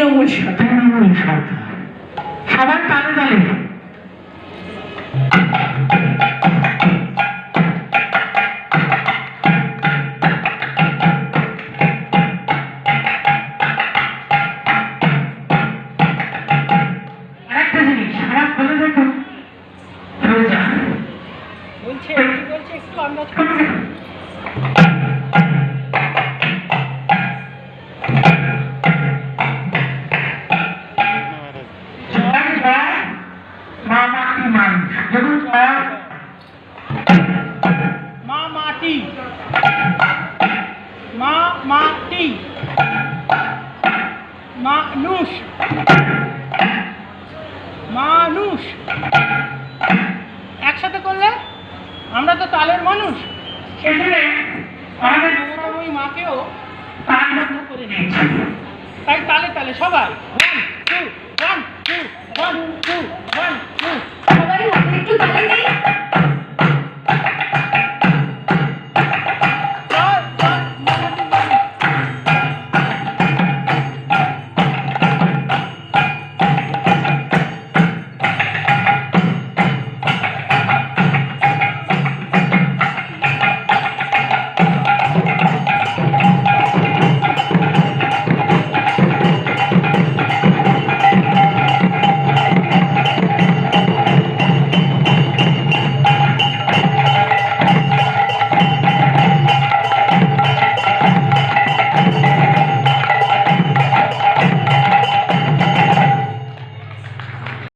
তৃণমূল তৃণমূল সরকার সবাই তালে তালে। বলছে বলছে একটু আন্দাজ মাটি মানুষ মানুষ একসাথে করলে আমরা তো তালের মানুষ। সেজন্য আমাদের ওই মাকেও মধ্যে করে নিয়েছি তাই তালে তালে সবাই। One two one two one two one two সবাই একটু তালে দিন